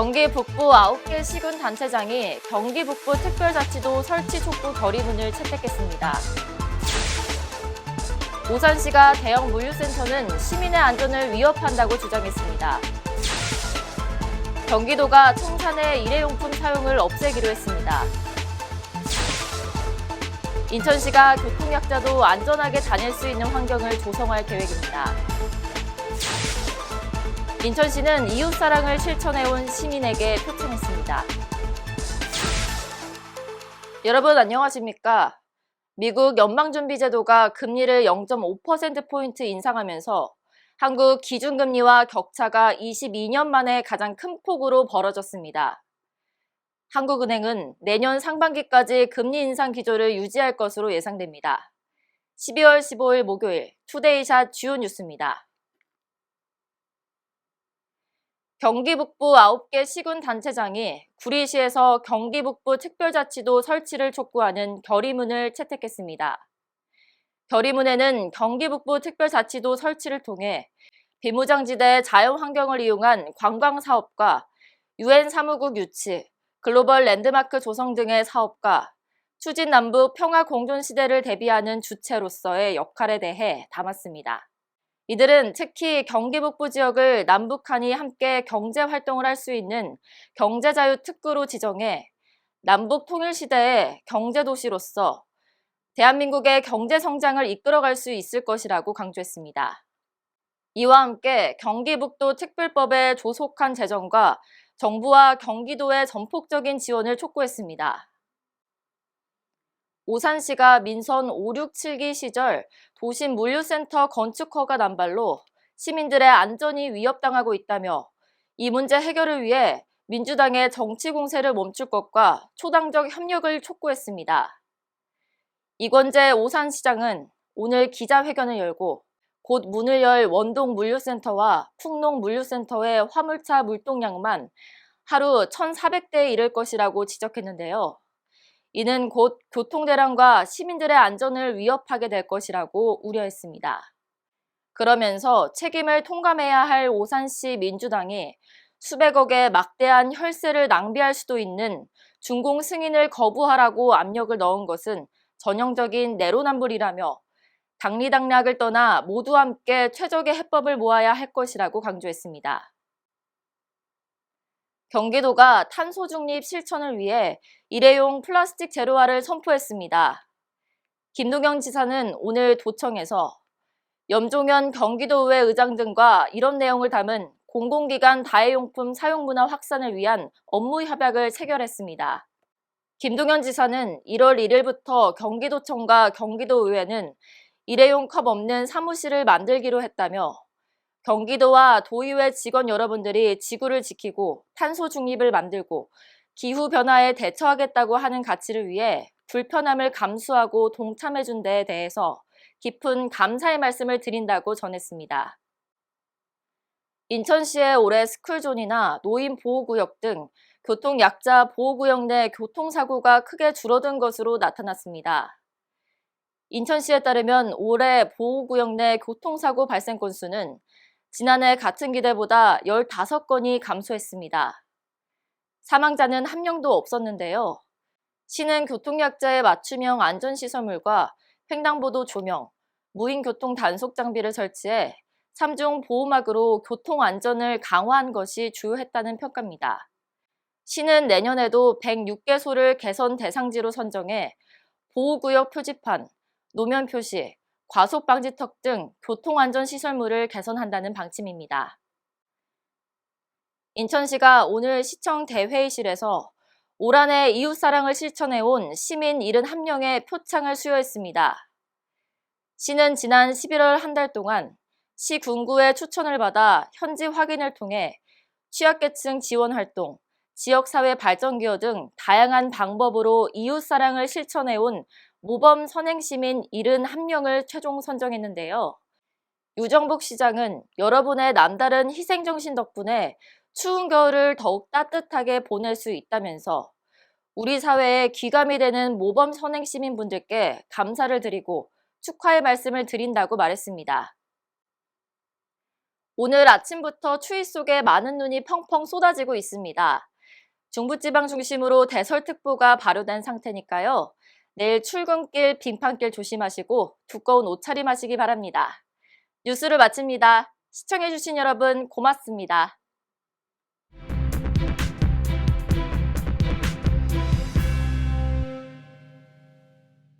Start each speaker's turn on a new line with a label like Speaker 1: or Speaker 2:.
Speaker 1: 경기 북부 9개 시군 단체장이 경기 북부 특별자치도 설치 촉구 결의문을 채택했습니다. 오산시가 대형 물류센터는 시민의 안전을 위협한다고 주장했습니다. 경기도가 청산의 일회용품 사용을 없애기로 했습니다. 인천시가 교통약자도 안전하게 다닐 수 있는 환경을 조성할 계획입니다. 인천시는 이웃사랑을 실천해온 시민에게 표창했습니다. 여러분 안녕하십니까? 미국 연방준비제도가 금리를 0.5%포인트 인상하면서 한국 기준금리와 격차가 22년 만에 가장 큰 폭으로 벌어졌습니다. 한국은행은 내년 상반기까지 금리 인상 기조를 유지할 것으로 예상됩니다. 12월 15일 목요일 투데이샷 주요 뉴스입니다. 경기 북부 9개 시군 단체장이 구리시에서 경기 북부 특별자치도 설치를 촉구하는 결의문을 채택했습니다. 결의문에는 경기 북부 특별자치도 설치를 통해 비무장지대 자연환경을 이용한 관광사업과 유엔 사무국 유치, 글로벌 랜드마크 조성 등의 사업과 추진 남북 평화 공존 시대를 대비하는 주체로서의 역할에 대해 담았습니다. 이들은 특히 경기 북부 지역을 남북한이 함께 경제 활동을 할 수 있는 경제자유 특구로 지정해 남북 통일 시대의 경제 도시로서 대한민국의 경제 성장을 이끌어갈 수 있을 것이라고 강조했습니다. 이와 함께 경기북도 특별법의 조속한 제정과 정부와 경기도의 전폭적인 지원을 촉구했습니다. 오산시가 민선 5, 6, 7기 시절 도심 물류센터 건축 허가 남발로 시민들의 안전이 위협당하고 있다며 이 문제 해결을 위해 민주당의 정치 공세를 멈출 것과 초당적 협력을 촉구했습니다. 이건재 오산시장은 오늘 기자회견을 열고 곧 문을 열 원동 물류센터와 풍농 물류센터의 화물차 물동량만 하루 1,400대에 이를 것이라고 지적했는데요. 이는 곧 교통대란과 시민들의 안전을 위협하게 될 것이라고 우려했습니다. 그러면서 책임을 통감해야 할 오산시 민주당이 수백억의 막대한 혈세를 낭비할 수도 있는 준공 승인을 거부하라고 압력을 넣은 것은 전형적인 내로남불이라며 당리당략을 떠나 모두 함께 최적의 해법을 모아야 할 것이라고 강조했습니다. 경기도가 탄소 중립 실천을 위해 일회용 플라스틱 제로화를 선포했습니다. 김동영 지사는 오늘 도청에서 염종현 경기도의회 의장 등과 이런 내용을 담은 공공기관 다회용품 사용 문화 확산을 위한 업무 협약을 체결했습니다. 김동현 지사는 1월 1일부터 경기도청과 경기도의회는 일회용 컵 없는 사무실을 만들기로 했다며 경기도와 도의회 직원 여러분들이 지구를 지키고 탄소 중립을 만들고 기후 변화에 대처하겠다고 하는 가치를 위해 불편함을 감수하고 동참해 준 데에 대해서 깊은 감사의 말씀을 드린다고 전했습니다. 인천시의 올해 스쿨존이나 노인 보호구역 등 교통 약자 보호구역 내 교통사고가 크게 줄어든 것으로 나타났습니다. 인천시에 따르면 올해 보호구역 내 교통사고 발생 건수는 지난해 같은 기대보다 15건이 감소했습니다. 사망자는 한 명도 없었는데요. 시는 교통약자의 맞춤형 안전시설물과 횡단보도 조명, 무인 교통 단속 장비를 설치해 3중 보호막으로 교통 안전을 강화한 것이 주요했다는 평가입니다. 시는 내년에도 106개소를 개선 대상지로 선정해 보호구역 표지판, 노면 표시, 과속 방지턱 등 교통안전 시설물을 개선한다는 방침입니다. 인천시가 오늘 시청 대회의실에서 올 한해 이웃사랑을 실천해온 시민 71명의 표창을 수여했습니다. 시는 지난 11월 한 달 동안 시 군구의 추천을 받아 현지 확인을 통해 취약계층 지원 활동, 지역사회 발전 기여 등 다양한 방법으로 이웃사랑을 실천해온 모범 선행 시민 71명을 최종 선정했는데요. 유정복 시장은 여러분의 남다른 희생 정신 덕분에 추운 겨울을 더욱 따뜻하게 보낼 수 있다면서 우리 사회에 귀감이 되는 모범 선행 시민분들께 감사를 드리고 축하의 말씀을 드린다고 말했습니다. 오늘 아침부터 추위 속에 많은 눈이 펑펑 쏟아지고 있습니다. 중부지방 중심으로 대설특보가 발효된 상태니까요. 내일 출근길, 빙판길 조심하시고 두꺼운 옷차림 하시기 바랍니다. 뉴스를 마칩니다. 시청해주신 여러분 고맙습니다.